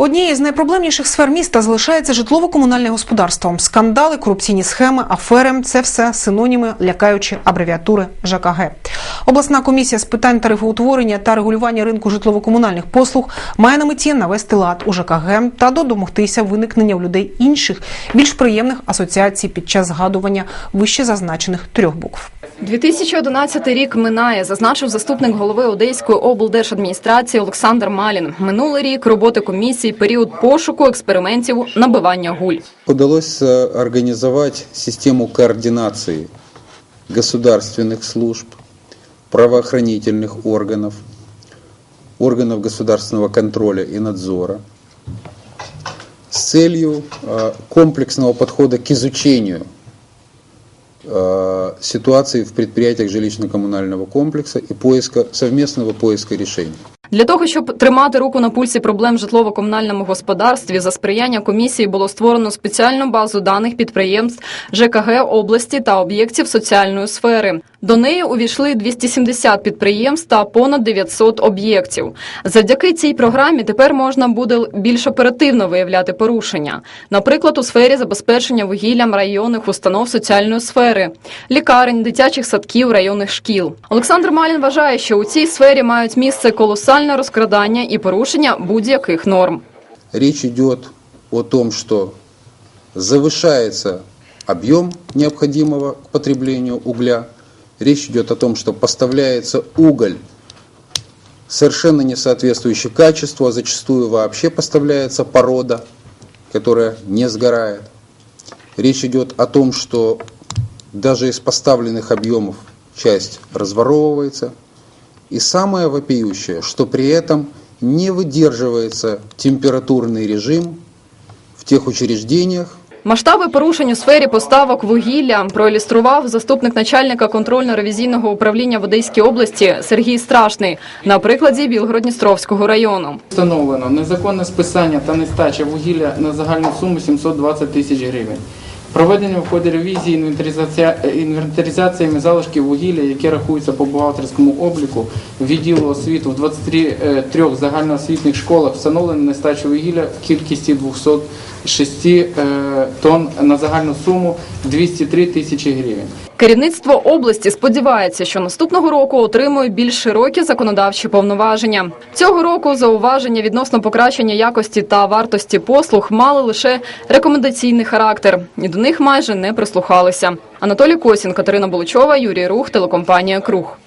Однією з найпроблемніших сфер міста залишається житлово-комунальне господарство. Скандали, корупційні схеми, афери – це все синоніми лякаючі абревіатури ЖКГ. Обласна комісія з питань тарифоутворення та регулювання ринку житлово-комунальних послуг має на меті навести лад у ЖКГ та домогтися виникнення у людей інших, більш приємних асоціацій під час згадування вище зазначених трьох букв. 2011 рік минає, зазначив заступник голови Одеської облдержадміністрації Олександр Малін. Минулий рік роботи комісії період пошуку експериментів набивання гуль. Удалось э, организовать систему координации государственных служб, правоохранительных органов, органов государственного контроля и надзора с целью э, комплексного подхода к изучению э, ситуации в предприятиях жилищно-коммунального комплекса и поиска, совместного поиска решений. Для того, щоб тримати руку на пульсі проблем житлово-комунальному господарстві, за сприяння комісії було створено спеціальну базу даних підприємств ЖКГ області та об'єктів соціальної сфери. До неї увійшли 270 підприємств та понад 900 об'єктів. Завдяки цій програмі тепер можна буде більш оперативно виявляти порушення. Наприклад, у сфері забезпечення вугіллям районних установ соціальної сфери, лікарень, дитячих садків, районних шкіл. Олександр Малін вважає, що у цій сфері мають місце колосальне розкрадання і порушення будь-яких норм. Речь идет о том, что завышается объем необходимого к потреблению угля. Речь идет о том, что поставляется уголь совершенно не соответствующий качеству, а зачастую вообще поставляется порода, которая не сгорает. Речь идет о том, что даже из поставленных объемов часть разворовывается. И самое вопиющее, что при этом не выдерживается температурный режим в тех учреждениях, Масштаби порушень у сфері поставок вугілля проілюстрував заступник начальника контрольно-ревізійного управління в Одеській області Сергій Страшний на прикладі Білгородністровського району. Встановлено незаконне списання та нестача вугілля на загальну суму 720 тисяч гривень. Проведення в ході ревізії е, інвентаризаціями залишків вугілля, які рахуються по бухгалтерському обліку відділу освіту в 23 е, трьох загальноосвітніх школах встановлено нестачу вугілля в кількості 206 е, тонн на загальну суму 203 тисячі гривень. Керівництво області сподівається, що наступного року отримує більш широкі законодавчі повноваження. Цього року зауваження відносно покращення якості та вартості послуг мали лише рекомендаційний характер, і до них майже не прислухалися. Анатолій Косін, Катерина Буличова, Юрій Рух, телекомпанія Круг.